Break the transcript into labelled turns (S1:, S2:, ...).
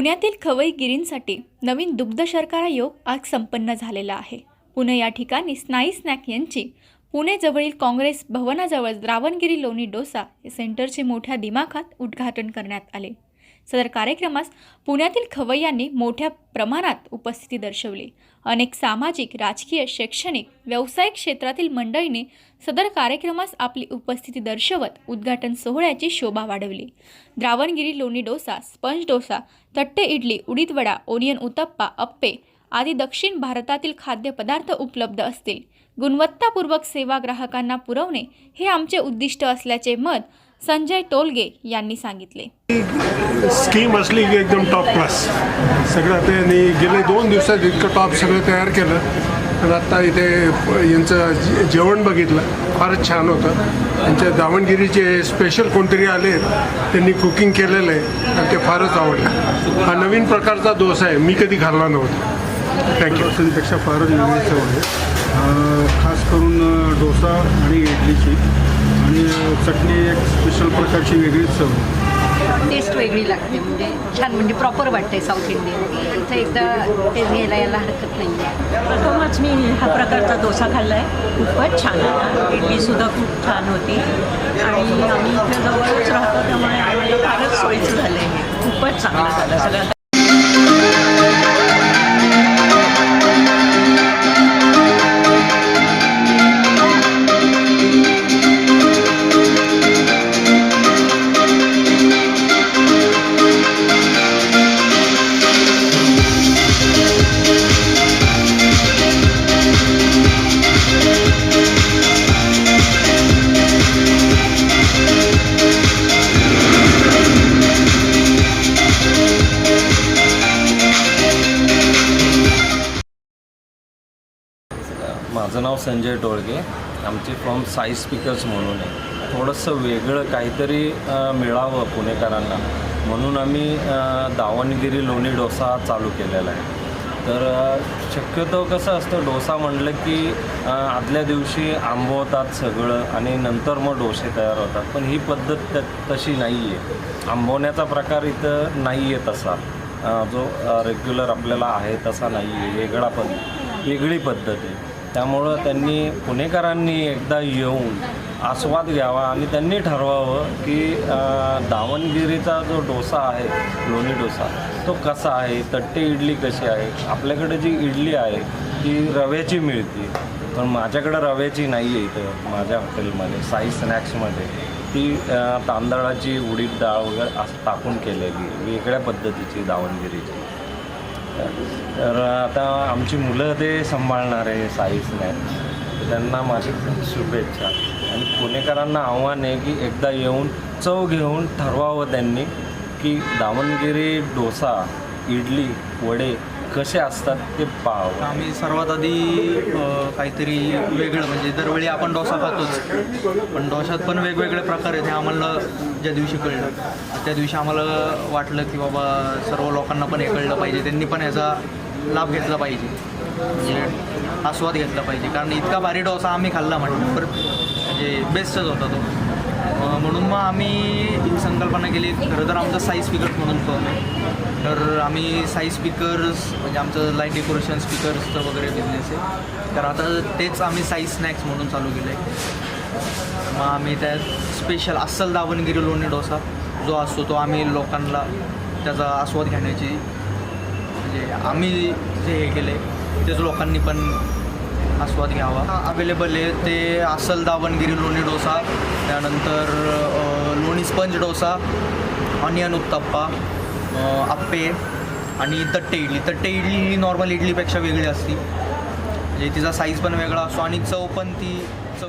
S1: पुण्यातील खवईगिरींसाठी नवीन दुग्ध शर्करा योग आज संपन्न झालेला आहे. पुणे या ठिकाणी स्नाई स्नॅक यांची पुणेजवळील काँग्रेस भवनाजवळ द्रावणगिरी लोणी डोसा या सेंटरचे मोठ्या दिमाखात उद्घाटन करण्यात आले. सदर कार्यक्रमास पुण्यातील खवय्यांनी मोठ्या प्रमाणात उपस्थिती दर्शवली. अनेक सामाजिक राजकीय शैक्षणिक व्यावसायिक क्षेत्रातील मंडळींनी सदर कार्यक्रमास आपली उपस्थिती दर्शवत उद्घाटन सोहळ्याची शोभा वाढवली. द्रावणगिरी लोणी डोसा स्पंज डोसा तट्टे इडली उडीद वडा ओनियन उत्तप्पा अप्पे आदी दक्षिण भारतातील खाद्यपदार्थ उपलब्ध असतील. गुणवत्तापूर्वक सेवा ग्राहकांना पुरवणे हे आमचे उद्दिष्ट असल्याचे मत संजय टोलगे यांनी सांगितले.
S2: स्कीम असली की एकदम टॉप क्लास सगळं त्यांनी गेले दोन दिवसात इतकं टॉप सगळं तयार केलं. आणि आत्ता इथे यांचं जे- जेवण बघितलं फारच छान होतं. त्यांच्या दावणगिरीचे स्पेशल कोणतरी आले त्यांनी कुकिंग केलेलं आहे आणि ते फारच आवडलं. हा नवीन प्रकारचा डोसा आहे मी कधी खाल्ला नव्हता. थँक्यू
S3: डोसांपेक्षा फारच वेगळी चव आहे. खास करून डोसा आणि इडलीची. चटणी एक स्पेशल प्रकारची वेगळीच चव.
S4: टेस्ट वेगळी लागते म्हणजे छान म्हणजे प्रॉपर वाटते साऊथ इंडियन इथं एकदा टेस्ट घ्यायला यायला हरकत नाही आहे
S5: प्रथमच मी हा प्रकारचा डोसा खाल्ला आहे खूपच छान होता. इडलीसुद्धा खूप छान होती. आणि आम्ही इथे जवळच राहतो त्यामुळे आम्हाला फारच सोयीचं झालं आहे खूपच चांगलं झालं. सगळं
S6: माझं नाव संजय टोळगे आमची फॉर्म साई स्पीकर्स म्हणून आहे. थोडंसं वेगळं काहीतरी मिळावं पुणेकरांना. म्हणून आम्ही दावणगिरी लोणी डोसा चालू केलेला आहे. तर शक्यतो कसं असतं डोसा म्हटलं की आदल्या दिवशी आंबवतात सगळं आणि नंतर मग डोसे तयार होतात. पण ही पद्धत त- तशी नाही आहे आंबवण्याचा प्रकार इथं नाही आहे तसा जो रेग्युलर आपल्याला आहे तसा नाही आहे वेगळा पद्धत वेगळी पद्धत आहे. त्यामुळं त्यांनी पुणेकरांनी एकदा येऊन आस्वाद घ्यावा आणि त्यांनी ठरवावं की दावणगिरीचा जो डोसा आहे लोणी डोसा तो कसा आहे तट्टे इडली कशी आहे आपल्याकडे जी इडली आहे ती रव्याची मिळते पण माझ्याकडे रव्याची नाही आहे इथं माझ्या हॉटेलमध्ये साई स्नॅक्समध्ये. ती तांदळाची उडीद डाळ वगैरे असं टाकून केलेली वेगळ्या पद्धतीची दावणगिरीची. तर आता आमची मुलं ते सांभाळणार आहे साईज नाही त्यांना माझी शुभेच्छा. आणि पुणेकरांना आव्हान आहे की एकदा येऊन चव घेऊन ठरवावं त्यांनी की दावणगिरी डोसा इडली वडे कसे असतात ते पाहावं.
S7: आम्ही सर्वात आधी अ, काहीतरी वेगळं म्हणजे दरवेळी आपण डोसा खातोच. पण डोशात पण वेगवेगळे प्रकार आहेत हे आम्हाला ज्या दिवशी कळलं. त्या दिवशी आम्हाला वाटलं की बाबा सर्व लोकांना पण हे कळलं पाहिजे. त्यांनी पण याचा लाभ घेतला पाहिजे. म्हणजे आस्वाद घेतला पाहिजे. कारण इतका भारी डोसा आम्ही खाल्ला म्हटलं. तर म्हणजे बेस्टच होता तो. म्हणून मग आम्ही ही संकल्पना केली खरं तर आमचं साई स्पीकर्स म्हणून पण. आहे तर आम्ही साई स्पीकर्स म्हणजे आमचं लाइट डेकोरेशन स्पीकर्सचं वगैरे बिझनेस आहे. तर आता तेच आम्ही साई स्नॅक्स म्हणून चालू केलं आहे मग आम्ही त्यात स्पेशल अस्सल दावणगिरी लोणी डोसा जो असतो तो आम्ही लोकांना त्याचा आस्वाद घेण्याची म्हणजे आम्ही जे हे केले तेच लोकांनी पण आस्वाद घ्यावा. अवेलेबल आहे. ते असल दावणगिरी लोणी डोसा त्यानंतर लोणी स्पंज डोसा ऑनियन उत्तप्पा आप्पे आणि तट्टे इडली. तट्टे इडली ही नॉर्मल इडलीपेक्षा वेगळी असते. म्हणजे तिचा साईज पण वेगळा असतो आणि चव पण ती चव